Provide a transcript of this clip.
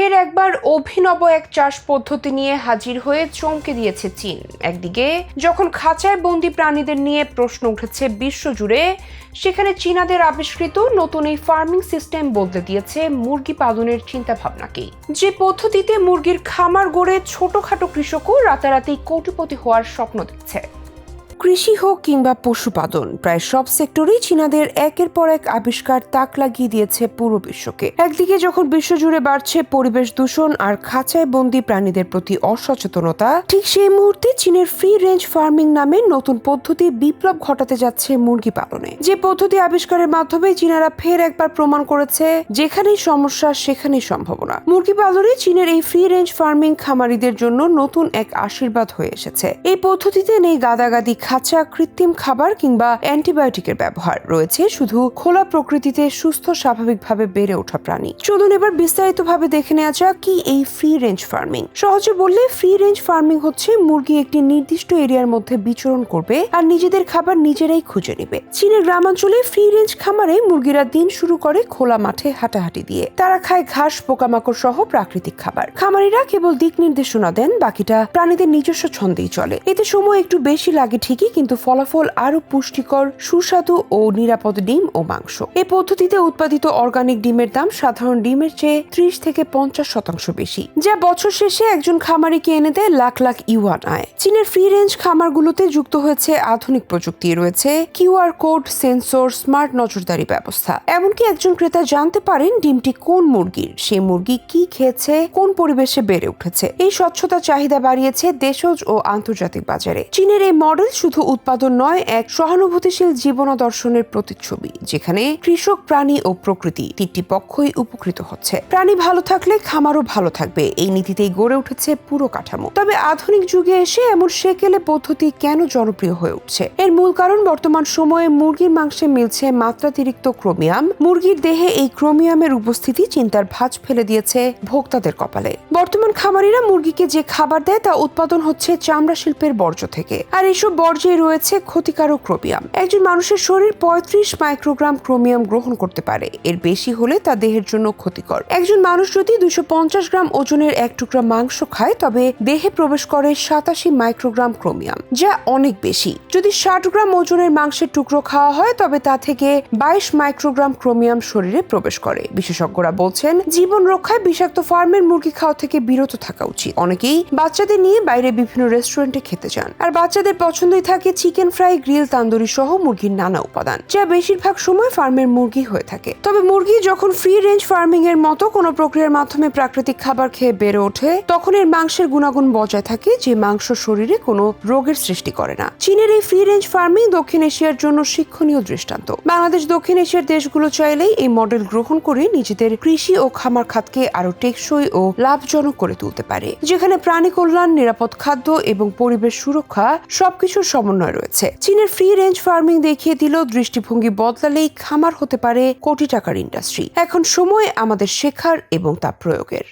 ফের একবার অভিনব এক চাষ পদ্ধতি নিয়ে হাজির হয়ে চমকে দিয়েছে চীন। একদিকে, যখন খাঁচায় বন্দি প্রাণীদের নিয়ে প্রশ্ন উঠেছে বিশ্বজুড়ে, সেখানে চীনাদের আবিষ্কৃত নতুন এই ফার্মিং সিস্টেম বদলে দিয়েছে মুরগি পালনের চিন্তা ভাবনাকেই যে পদ্ধতিতে মুরগির খামার গড়ে ছোটখাটো কৃষকও রাতারাতি কোটিপতি হওয়ার স্বপ্ন দেখছে। কৃষি হোক কিংবা পশুপালন, প্রায় সব সেক্টরেই চীনাদের একের পর এক আবিষ্কার তাক লাগিয়ে দিয়েছে পুরো বিশ্বকে। একদিকে যখন বিশ্বজুড়ে বাড়ছে পরিবেশ দূষণ আর খাঁচায় বন্দি প্রাণীদের প্রতি অসচেতনতা, ঠিক সেই মুহূর্তে চীনের ফ্রি রেঞ্জ ফার্মিং নামে নতুন পদ্ধতি বিপ্লব ঘটাতে যাচ্ছে মুরগি পালনে। যে পদ্ধতি আবিষ্কারের মাধ্যমে চীনারা ফের একবার প্রমাণ করেছে, যেখানেই সমস্যা সেখানেই সম্ভাবনা। মুরগি পালনে চীনের এই ফ্রি রেঞ্জ ফার্মিং খামারিদের জন্য নতুন এক আশীর্বাদ হয়ে এসেছে। এই পদ্ধতিতে নেই গাদাগাদি খাঁচা কৃত্রিম খাবার কিংবা অ্যান্টিবায়োটিকের ব্যবহার রয়েছে, শুধু খোলা প্রকৃতিতে সুস্থ, স্বাভাবিকভাবে বেড়ে ওঠা প্রাণী। চলুন এবার বিস্তারিতভাবে দেখে নেওয়া যাক কি এই ফ্রি রেঞ্জ ফার্মিং সহজে বললে ফ্রি রেঞ্জ ফার্মিং হচ্ছে মুরগি একটি নির্দিষ্ট এরিয়ার মধ্যে বিচরণ করবে আর নিজেদের খাবার নিজেরাই খুঁজে নেবে। চীনের গ্রামাঞ্চলে ফ্রি রেঞ্জ খামারে মুরগিরা দিন শুরু করে খোলা মাঠে হাঁটাহাঁটি দিয়ে। তারা খায় ঘাস, পোকামাকড় সহ প্রাকৃতিক খাবার। খামারিরা কেবল দিক নির্দেশনা দেন, বাকিটা প্রাণীদের নিজস্ব ছন্দেই চলে। এতে সময় একটু বেশি লাগে ঠিকই কিন্তু ফলাফল আরও পুষ্টিকর, সুস্বাদু ও নিরাপদ ডিম ও মাংস। এই পদ্ধতিতে উৎপাদিত অর্গানিক ডিমের দাম সাধারণ ডিমের চেয়ে ত্রিশ থেকে পঞ্চাশ শতাংশ বেশি, যা বছর শেষে একজন খামারিকে এনে দেয় লাখ লাখ ইউয়ান আয়। চীনের ফ্রি রেঞ্জ খামারগুলোতে যুক্ত হয়েছে আধুনিক প্রযুক্তি, রয়েছে কিউআর কোড, সেন্সর, স্মার্ট নজরদারি ব্যবস্থা। এমনকি একজন ক্রেতা জানতে পারেন ডিমটি কোন মুরগির সেই মুরগি কি খেয়েছে, কোন পরিবেশে বেড়ে উঠেছে। এই স্বচ্ছতা চাহিদা বাড়িয়েছে দেশজ ও আন্তর্জাতিক বাজারে। চীনের এই মডেল শুধু উৎপাদন নয়, এক সহানুভূতিশীল জীবন দর্শনের প্রতিচ্ছবি, যেখানে কৃষক, প্রাণী ও প্রকৃতি তিনটি পক্ষই উপকৃত হচ্ছে। প্রাণী ভালো থাকলে খামারও ভালো থাকবে। এই নীতিতেই গড়ে উঠেছে পুরো কাঠামো। তবে আধুনিক যুগে এসে এমন সেকেলে পদ্ধতি কেন জনপ্রিয় হয়ে উঠছে? এর মূল কারণ বর্তমান সময়ে মুরগির মাংসে মিলছে মাত্রাতিরিক্ত ক্রোমিয়াম। মুরগির দেহে এই ক্রোমিয়ামের উপস্থিতি চিন্তার ভাঁজ ফেলে দিয়েছে ভোক্তাদের কপালে। বর্তমান খামারিরা মুরগিকে যে খাবার দেয় তা উৎপাদন হচ্ছে চামড়া শিল্পের বর্জ্য থেকে। আর এসব বর্জ্যে রয়েছে ক্ষতিকারক ক্রোমিয়াম। একজন মানুষের শরীর পঁয়ত্রিশ মাইক্রোগ্রাম ক্রোমিয়াম গ্রহণ করতে পারে। এর বেশি হলে তা দেহের জন্য ক্ষতিকর। একজন মানুষ যদি পঞ্চাশ গ্রাম ওজনের এক টুকরা মাংস খায়, তবে দেহে প্রবেশ করে সাতাশি মাইক্রোগ্রাম ক্রোমিয়াম, যা অনেক বেশি। যদি ষাট গ্রাম ওজনের মাংসের টুকরো খাওয়া হয়, তবে তা থেকে বাইশ মাইক্রোগ্রাম ক্রোমিয়াম শরীরে প্রবেশ করে। বিশেষজ্ঞরা বলছেন, জীবন রক্ষায় বিষাক্ত ফার্মের মুরগি খাওয়া থেকে বিরত থাকা উচিত। অনেকেই বাচ্চাদের নিয়ে বাইরে বিভিন্ন রেস্টুরেন্টে খেতে যান। আর বাচ্চাদের পছন্দই থাকে চিকেন ফ্রাই, গ্রিল, তান্দুরি সহ মুরগির নানা উপাদান, যা বেশিরভাগ সময় ফার্মের মুরগি হয়ে থাকে। তবে মুরগি যখন ফ্রি রেঞ্জ ফার্মিং এর মতো কোনো প্রক্রিয়ার মাধ্যমে প্রাকৃতিক খাবার খেয়ে বেড়ে ওঠে, তখন এর মাংসের গুণাগুণ বজায় থাকে যে মাংস শরীরে কোনো রোগের সৃষ্টি করে না। চীনের এই ফ্রি রেঞ্জ ফার্মিং দক্ষিণ এশিয়ার জন্য শিক্ষণীয় দৃষ্টান্ত। বাংলাদেশ দক্ষিণ এশিয়ার দেশগুলো চাইলেই এই মডেল গ্রহণ করে নিজেদের কৃষি ও খামার খাতকে আরও টেকসই ও লাভজনক করে তুলতে পারে, যেখানে প্রাণী কল্যাণ, নিরাপদ খাদ্য এবং পরিবেশ সুরক্ষা সবকিছুর সমন্বয় রয়েছে। চীনের ফ্রি রেঞ্জ ফার্মিং দেখিয়ে দিল, দৃষ্টিভঙ্গি বদলালেই খামার হতে পারে কোটি টাকার ইন্ডাস্ট্রি। এখন সময় আমাদের শেখার এবং তা প্রয়োগের।